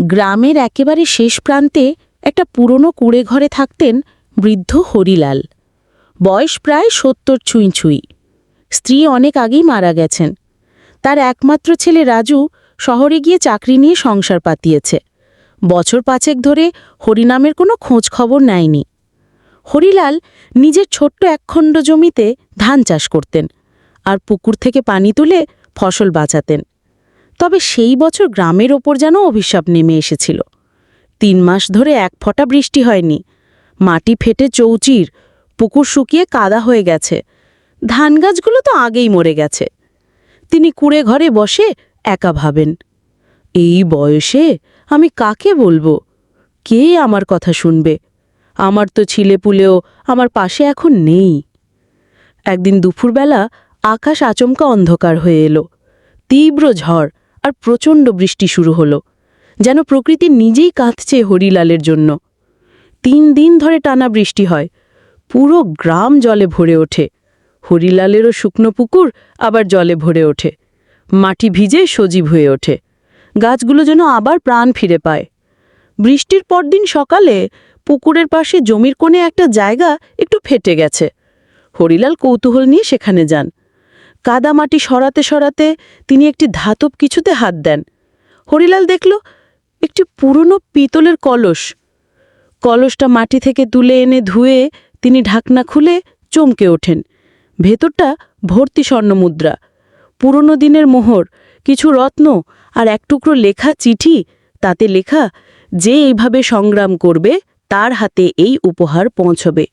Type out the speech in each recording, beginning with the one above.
গ্রামের একেবারে শেষ প্রান্তে একটা পুরনো কুড়ে ঘরে থাকতেন বৃদ্ধ হরিলাল। বয়স প্রায় সত্তর ছুঁই ছুঁই। স্ত্রী অনেক আগেই মারা গেছেন। তার একমাত্র ছেলে রাজু শহরে গিয়ে চাকরি নিয়ে সংসার পাতিয়েছে। বছর পাঁচেক ধরে হরিনামের কোনো খোঁজ খবর নেয়নি। হরিলাল নিজের ছোট্ট একখণ্ড জমিতে ধান চাষ করতেন আর পুকুর থেকে পানি তুলে ফসল বাঁচাতেন। তবে সেই বছর গ্রামের ওপর যেন অভিশাপ নেমে এসেছিল। তিন মাস ধরে এক ফোঁটা বৃষ্টি হয়নি। মাটি ফেটে চৌচির, পুকুর শুকিয়ে কাদা হয়ে গেছে। ধান গাছগুলো তো আগেই মরে গেছে। তিনি কুড়ে ঘরে বসে একা ভাবেন, এই বয়সে আমি কাকে বলব? কে আমার কথা শুনবে? আমার তো ছিলেপুলেও আমার পাশে এখন নেই। একদিন দুপুরবেলা আকাশ আচমকা অন্ধকার হয়ে এলো। তীব্র ঝড় আর প্রচণ্ড বৃষ্টি শুরু হলো, যেন প্রকৃতি নিজেই কাঁদছে হরিলালের জন্য। তিন দিন ধরে টানা বৃষ্টি হয়, পুরো গ্রাম জলে ভরে ওঠে। হরিলালেরও শুকনো পুকুর আবার জলে ভরে ওঠে। মাটি ভিজে সজীব হয়ে ওঠে। গাছগুলো যেন আবার প্রাণ ফিরে পায়। বৃষ্টির পরদিন সকালে পুকুরের পাশে জমির কোণে একটা জায়গা একটু ফেটে গেছে। হরিলাল কৌতূহল নিয়ে সেখানে যান। কাদা মাটি সরাতে সরাতে তিনি একটি ধাতব কিছুতে হাত দেন। হরিলাল দেখল একটি পুরনো পিতলের কলস। কলসটা মাটি থেকে তুলে এনে ধুয়ে তিনি ঢাকনা খুলে চমকে ওঠেন। ভেতরটা ভর্তি স্বর্ণমুদ্রা। পুরনো দিনের মোহর, কিছু রত্ন আর এক টুকরো লেখা চিঠি, তাতে লেখা, যে এইভাবে সংগ্রাম করবে, তার হাতে এই উপহার পৌঁছবে।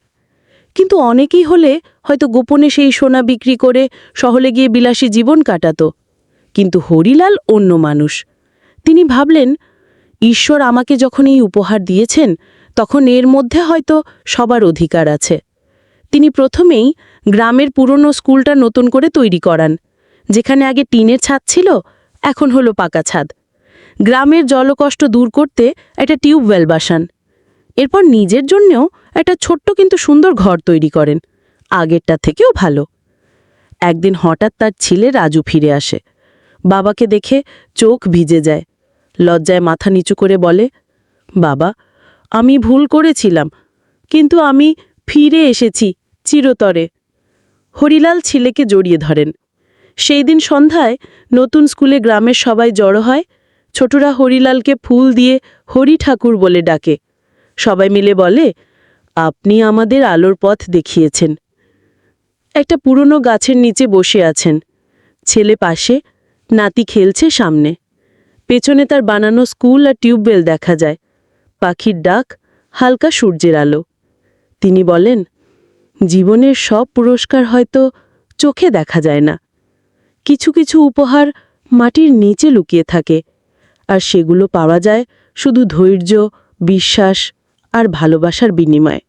কিন্তু অনেকেই হলে হয়তো গোপনে সেই সোনা বিক্রি করে শহরে গিয়ে বিলাসী জীবন কাটাত। কিন্তু হরিলাল অন্য মানুষ। তিনি ভাবলেন, ঈশ্বর আমাকে যখন এই উপহার দিয়েছেন, তখন এর মধ্যে হয়তো সবার অধিকার আছে। তিনি প্রথমেই গ্রামের পুরনো স্কুলটা নতুন করে তৈরি করান, যেখানে আগে টিনের ছাদ ছিল, এখন হলো পাকা ছাদ। গ্রামের জলকষ্ট দূর করতে একটা টিউবওয়েল বাসান। এরপর নিজের জন্যেও একটা ছোট্ট কিন্তু সুন্দর ঘর তৈরি করেন। আগেরটা থেকেও ভালো। একদিন হঠাৎ তার ছেলে রাজু ফিরে আসে। বাবাকে দেখে চোখ ভিজে যায়। লজ্জায় মাথা নিচু করে বলে, বাবা, আমি ভুল করেছিলাম, কিন্তু আমি ফিরে এসেছি চিরতরে। হরিলাল ছেলেকে জড়িয়ে ধরেন। সেই দিন সন্ধ্যায় নতুন স্কুলে গ্রামের সবাই জড়ো হয়। ছোটরা হরিলালকে ফুল দিয়ে হরি ঠাকুর বলে ডাকে। সবাই মিলে বলে আপনি আমাদের আলোর পথ দেখিয়েছেন। একটা পুরনো গাছের নিচে বসে আছেন। ছেলে পাশে নাতি খেলছে সামনে। পেছনে তার বানানো স্কুল আর টিউবওয়েল দেখা যায়। পাখির ডাক হালকা সূর্যের আলো। তিনি বলেন, জীবনের সব পুরস্কার হয়তো চোখে দেখা যায় না। কিছু কিছু উপহার মাটির নিচে লুকিয়ে থাকে, আর সেগুলো পাওয়া যায় শুধু ধৈর্য, বিশ্বাস আর ভালোবাসার বিনিময়ে।